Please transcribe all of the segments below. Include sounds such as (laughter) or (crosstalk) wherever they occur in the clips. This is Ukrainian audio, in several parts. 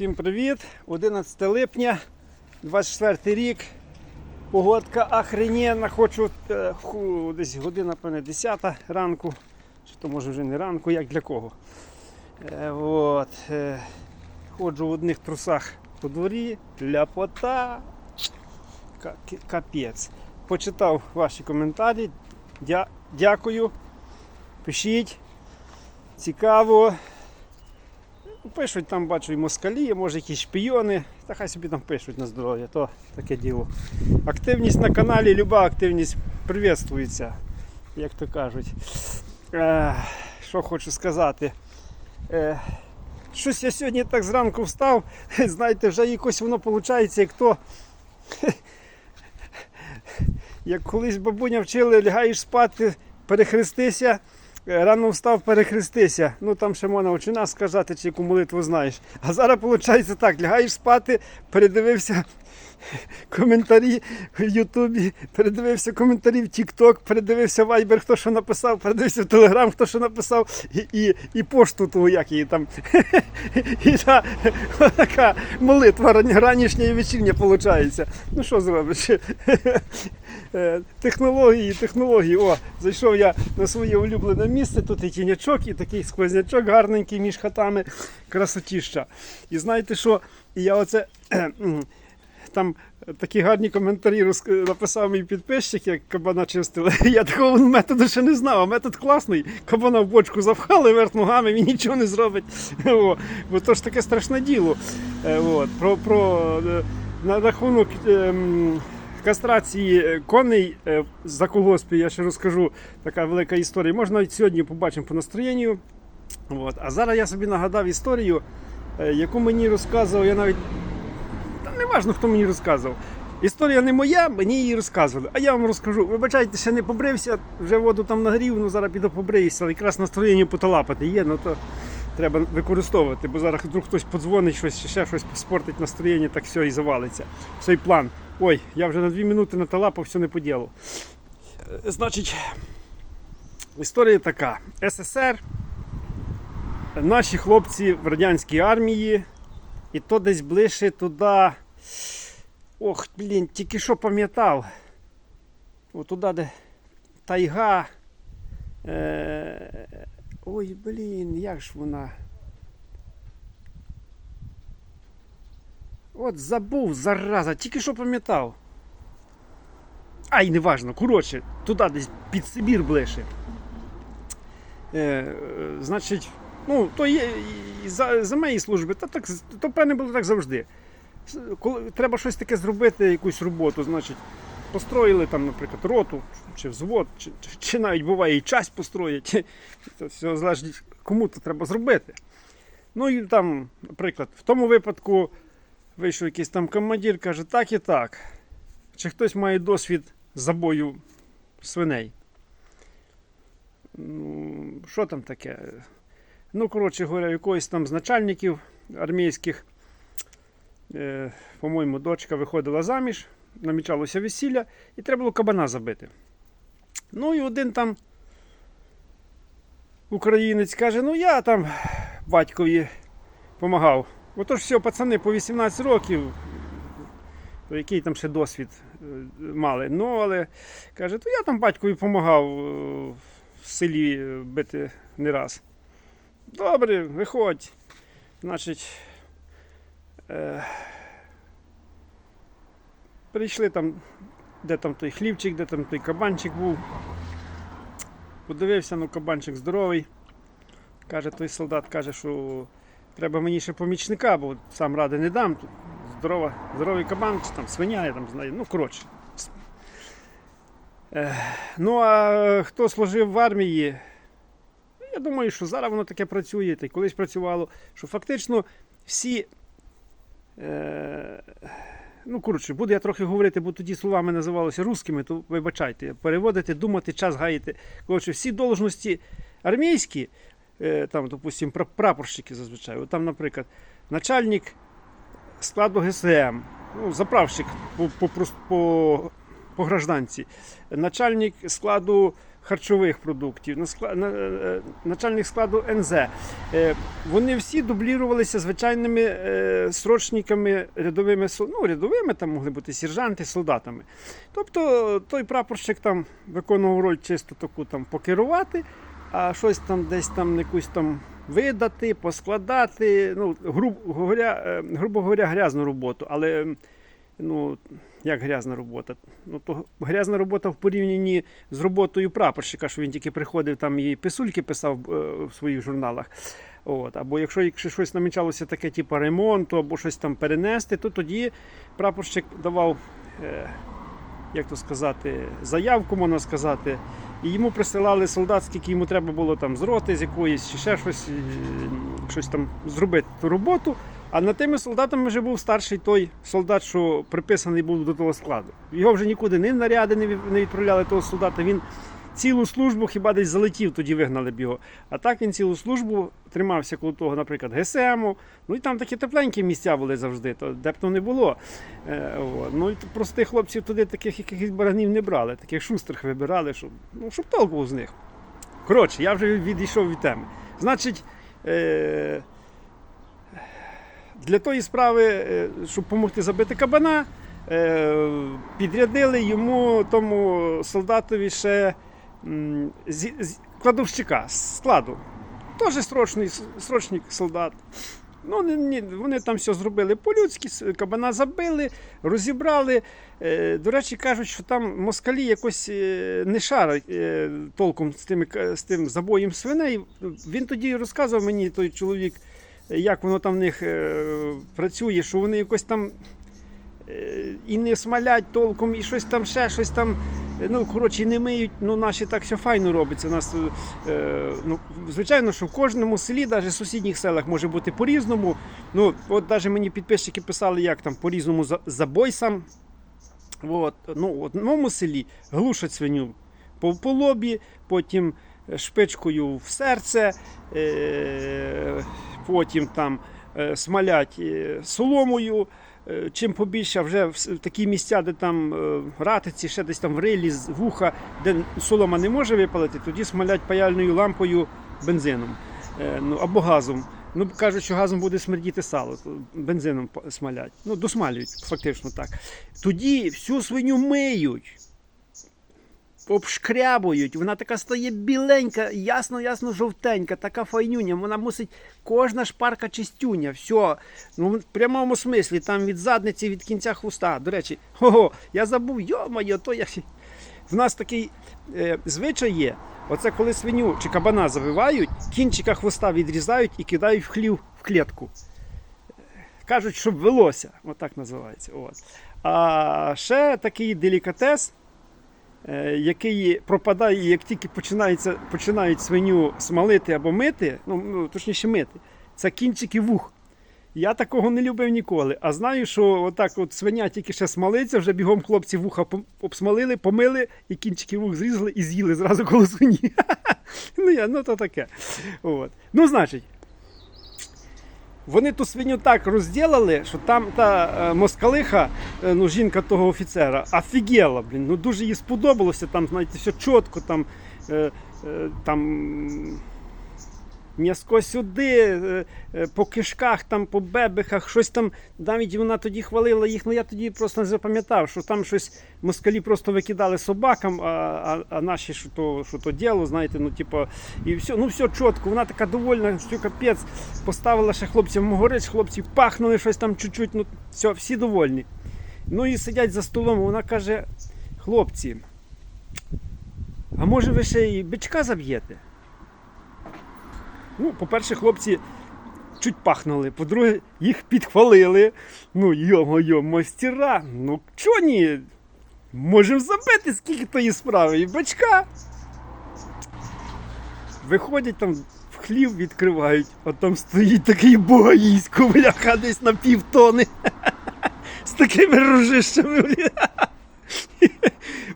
Всім привіт! 11 липня, 24 рік. Погодка охрененна. Хочу е, ху, десь година, певне, 10 ранку. Чи то може вже не ранку, як для кого. Е, от, е, ходжу в одних трусах по дворі, ляпота. Капець. Почитав ваші коментарі. Дя- дякую. Пишіть. Цікаво. Пишуть там, бачу, і москалі, може якісь шпійони. Та хай собі там пишуть на здоров'я, то таке діло. Активність на каналі, люба активність приветствується, як то кажуть. Е, що хочу сказати. Е, щось я сьогодні так зранку встав, (laughs) знаєте, вже якось воно виходить, як то. (laughs) Як колись бабуня вчили, лягаєш спати, перехрестися. Рано встав, перехрестися. Ну там ще можна очина сказати, чи яку молитву знаєш. А зараз виходить так: лягаєш спати, передивився коментарі в Ютубі, передивився коментарі в Тік-Ток, передивився Вайбер, хто що написав, передивився в Телеграм, хто що написав, і, і, і пошту ту, як її там. (laughs) І та, така молитва ранішня і вечірня виходить. Ну що зробиш? (laughs) Е, Технології, технології. О, зайшов я на своє улюблене місце. Тут і тінячок, і такий сквознячок гарненький між хатами. Красотіща. І знаєте що? І я оце. (clears throat) Там такі гарні коментарі написав мій підписчик, як кабана чистили. (laughs) Я такого методу ще не знав, а метод класний. Кабана в бочку запхали вверх ногами, він нічого не зробить. (laughs) Бо то ж таке страшне діло. Е, От, про, про, е, на рахунок ем, кастрації коней е, за колгоспі я ще розкажу така велика історія. Можна навіть сьогодні побачимо по настроєнню. От. А зараз я собі нагадав історію, е, яку мені розказував, я навіть. Не важно, хто мені розказував. Історія не моя, мені її розказували. А я вам розкажу. Вибачайте, ще не побрився, вже воду там нагрів, ну зараз піду побриюся, але якраз настроєння поталапати є, ну то треба використовувати, бо зараз вдруг хтось подзвонить, щось, ще щось спортить настроєння, так все і завалиться. Цей план. Ой, я вже на дві минути наталапав, все не по ділу. Е, Значить, історія така. СССР, наші хлопці в радянській армії, і то десь ближче туди. Ох, блін, тільки що пам'ятав. От туди, де тайга. Е... Ой, блін, як ж вона. От забув, зараза, тільки що пам'ятав. Ай, неважно, коротше, туди десь під Сибір ближче. Е, е, значить, ну, то є за, за моєї служби, та так, то певне було так завжди. Коли треба щось таке зробити, якусь роботу, значить, построїли там, наприклад, роту, чи взвод, чи, чи, чи навіть буває і часть построїть. (laughs) Це все залежить, кому то треба зробити. Ну і там, наприклад, в тому випадку вийшов якийсь там командир, каже, так і так. Чи хтось має досвід забою свиней? Ну, що там таке? Ну, коротше говоря, якогось там з начальників армійських, е, по-моєму, дочка виходила заміж, намічалося весілля, і треба було кабана забити. Ну і один там українець каже: ну я там батькові допомагав. Отож все, пацани по 18 років, то який там ще досвід е, мали. Ну, але каже, то я там батькові допомагав е, в селі е, бити не раз. Добре, виходь. Значить, е, прийшли там, де там той хлівчик, де там той кабанчик був. Подивився, ну кабанчик здоровий. Каже, той солдат каже, що треба мені ще помічника, бо сам ради не дам. Тут здорова, здоровий кабан, там свиня, я там знаю. Ну, коротше. Е, ну, а хто служив в армії, я думаю, що зараз воно таке працює, та й колись працювало, що фактично всі. Е, ну, коротше, буду я трохи говорити, бо тоді словами називалися русскими, то вибачайте, переводити, думати, час гаяти. Коротше, всі должності армійські, е, там, допустимо, прапорщики зазвичай, от там, наприклад, начальник складу ГСМ, ну, заправщик по, по, по, по гражданці, начальник складу харчових продуктів, на, е, начальник складу НЗ. Е, Вони всі дублірувалися звичайними е, срочниками, рядовими ну, рядовими, там могли бути сержанти, солдатами. Тобто той прапорщик там виконував роль чисто таку там покерувати, а щось там десь там якусь там видати, поскладати. Ну, грубо говоря, е, грубо говоря, грязну роботу. Але ну, як грязна робота? Ну, то грязна робота в порівнянні з роботою прапорщика, що він тільки приходив там і писульки писав е, в своїх журналах. От. Або якщо, якщо щось намічалося таке, типу ремонту, або щось там перенести, то тоді прапорщик давав, е, як то сказати, заявку, можна сказати. І йому присилали солдат, скільки йому треба було там з роти, з якоїсь, ще щось, щось там зробити ту роботу. А над тими солдатами вже був старший той солдат, що приписаний був до того складу. Його вже нікуди ні наряди не від- не відправляли того солдата. Він цілу службу хіба десь залетів, тоді вигнали б його. А так він цілу службу тримався коло того, наприклад, ГСМу. Ну і там такі тепленькі місця були завжди, то де б то не було. Е, от. Ну і простих хлопців туди таких якихось баранів не брали, таких шустрих вибирали, щоб, ну, щоб толк був з них. Коротше, я вже відійшов від теми. Значить, е, для тої справи, е, щоб допомогти забити кабана, е, підрядили йому тому солдатові ще кладовщика складу. Теж срочний, с- срочник солдат. Ну, вони там все зробили по-людськи, кабана забили, розібрали. Е, До речі, кажуть, що там москалі якось не шарять е, толком з, тими, з тим забоєм свиней. Він тоді розказував мені, той чоловік, як воно там в них е, працює, що вони якось там е, і не смалять толком, і щось там ще, щось там. е, Ну, коротше, не миють, ну наші так все файно робиться. У Нас, е, ну, звичайно, що в кожному селі, навіть в сусідніх селах, може бути по-різному. Ну, от навіть мені підписчики писали, як там по-різному за- забой сам. От, ну, в одному селі глушать свиню по, по лобі, потім шпичкою в серце, е, потім там е, смалять е, соломою. Е, Чим побільше, вже в такі місця, де там ратиці, ще десь там в рилі, вуха, де солома не може випалити, тоді смалять паяльною лампою бензином ну, або газом. Ну, кажуть, що газом буде смердіти сало, то бензином смалять. Ну, досмалюють, фактично так. Тоді всю свиню миють, обшкрябують, вона така стає біленька, ясно, ясно жовтенька, така файнюня. Вона мусить кожна шпарка чистюня. Все. Ну, в прямому смислі, там від задниці, від кінця хвоста. До речі, ого, я забув, йо-моє, то я. В нас такий е, звичай є. Оце коли свиню чи кабана завивають, кінчика хвоста відрізають і кидають в хлів в клітку. Кажуть, щоб велося. Отак називається. От. А ще такий делікатес, який пропадає, як тільки починається, починають свиню смалити або мити, ну, ну точніше мити, це кінчики вух. Я такого не любив ніколи. А знаю, що отак от свиня тільки ще смалиться, вже бігом хлопці вуха обсмалили, помили і кінчики вух зрізали і з'їли зразу коло свині. (laughs) Ну, я, ну то таке. От. Ну, значить, вони ту свиню так розділили, що там та е, москалиха, е, ну, жінка того офіцера, офігела, блін. Ну дуже їй сподобалося, там, знаєте, все чітко, там, е, е, там м'яско сюди, е, е, по кишках, там, по бебехах, щось там. Навіть вона тоді хвалила їх, ну я тоді просто не запам'ятав, що там щось москалі просто викидали собакам, а, а, а наші що то, що то діло, знаєте, ну типу, і все, ну все чітко, вона така довольна, що капець. Поставила ще хлопців могорець, хлопці пахнули щось там чуть-чуть, ну все, всі довольні. Ну і сидять за столом, вона каже: хлопці, а може ви ще і бичка заб'єте? Ну, по-перше, хлопці чуть пахнули, по-друге, їх підхвалили. Ну, йо-моє, мастера, ну чо ні? Можемо забити, скільки тої справи, і бичка. Виходять там в хлів, відкривають, а там стоїть такий богаїсько, бляха, десь на півтони. Такими рожищами.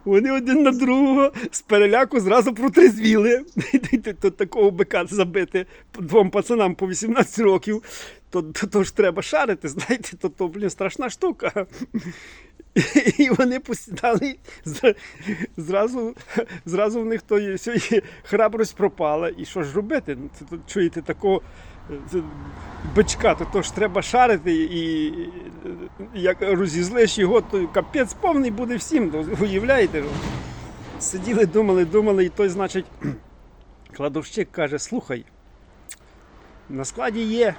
Вони один на другого з переляку зразу протрезвіли. (laughs) То такого бика забити двом пацанам по 18 років, то, то, то ж треба шарити, знаєте, то, то блін, страшна штука. (laughs) І вони посідали, зразу, зразу в них то є, храбрость пропала. І що ж робити? Ну, тут, чуєте, такого бичка, то, то ж треба шарити, і як розізлиш його, то капець повний буде всім. Уявляєте? Сиділи, думали, думали, і той, значить, (clears throat) кладовщик каже: слухай, на складі є.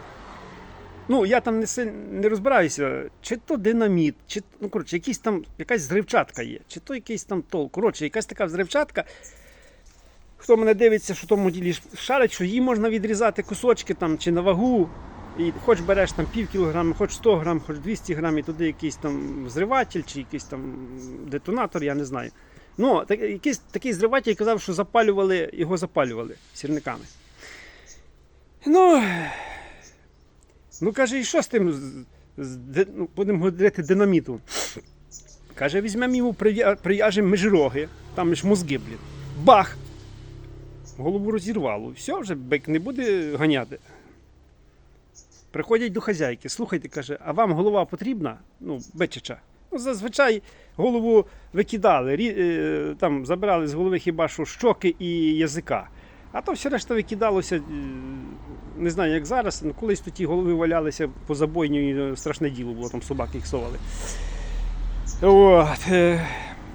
Ну, я там не, не розбираюся, чи то динаміт, чи ну, коротше, якийсь там, якась зривчатка є, чи то якийсь там тол. Коротше, якась така взривчатка. Хто мене дивиться, що тому ділі шарить, що її можна відрізати кусочки там, чи на вагу. І хоч береш там пів кілограма, хоч 100 грам, хоч 200 грам, і туди якийсь там зриватель чи якийсь там детонатор, я не знаю. Ну, так, якийсь такий зриватель казав, що запалювали, його запалювали сірниками. Ну, Ну каже, і що з тим? з- ну, будемо говорити динаміту. Каже, візьмемо йому, прив'я- прив'яжемо межироги, там ж мозги, блін. Бах! Голову розірвало. Все, вже бик не буде ганяти. Приходять до хазяйки, слухайте, каже, а вам голова потрібна? Ну, бичача. Ну, зазвичай голову викидали, рі- е, там забирали з голови хіба що щоки і язика. А то все решта викидалося, е, не знаю, як зараз. Ну, колись то ті голови валялися по забойні, е, страшне діло було, там собаки їх совали. От.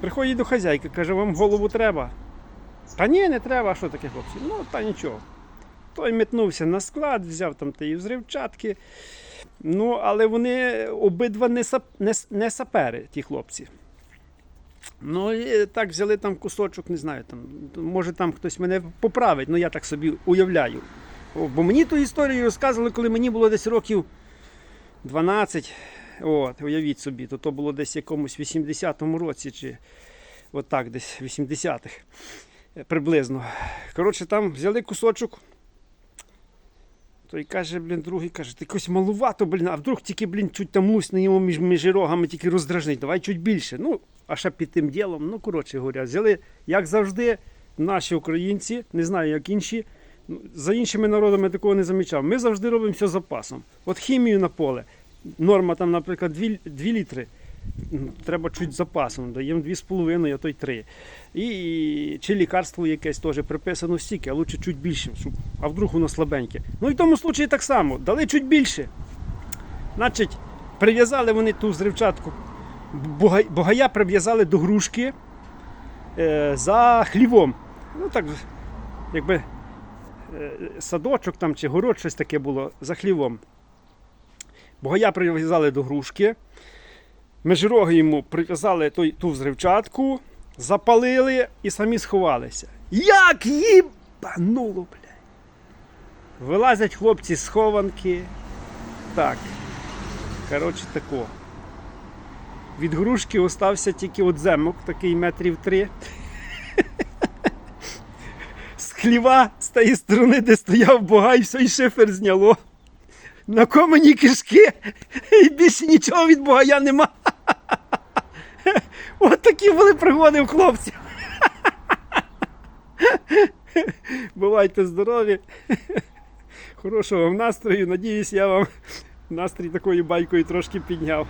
Приходить до хазяйки, каже, вам голову треба. Та ні, не треба, що таке, хлопці? Ну, та нічого. Той метнувся на склад, взяв там тієї взривчатки. Ну, але вони обидва не, сап, не, не сапери, ті хлопці. Ну, і так взяли там кусочок, не знаю, там, може там хтось мене поправить, ну я так собі уявляю. Бо мені ту історію розказували, коли мені було десь років 12. От, уявіть собі, то, то було десь якомусь 80-му році, чи отак, десь 80-х е, приблизно. Коротше, там взяли кусочок. Той каже, блін, другий каже, ти якось малувато, блін, а вдруг тільки, блін, чуть там лусне йому між, між рогами тільки роздражнить, давай чуть більше. Ну, а ще під тим ділом, ну, коротше говоря, взяли, як завжди, наші українці, не знаю, як інші, ну, за іншими народами я такого не замічав. Ми завжди робимо все запасом. От хімію на поле. Норма там, наприклад, 2, 2 літри. Треба чуть запасом, даємо 2,5, а то й 3. І, чи лікарство якесь теж приписано стільки, а лучше чуть більше, щоб, а вдруг воно слабеньке. Ну і в тому случаї так само, дали чуть більше. Значить, прив'язали вони ту зривчатку, бугая прив'язали до грушки е, за хлівом. Ну так, якби е, садочок там чи город, щось таке було за хлівом. Бугая прив'язали до грушки. Межироги йому прив'язали той, ту взривчатку, запалили і самі сховалися. Як їбануло, блядь. Вилазять хлопці з схованки. Так. Коротше, тако. Від грушки остався тільки от земок, такий метрів три. З хліва з тієї сторони, де стояв богай, все і шифер зняло. На комені кишки і більше нічого від богая нема. От такі були пригоди в хлопців. Бувайте здорові. Хорошого вам настрою. Надіюсь, я вам настрій такою байкою трошки підняв.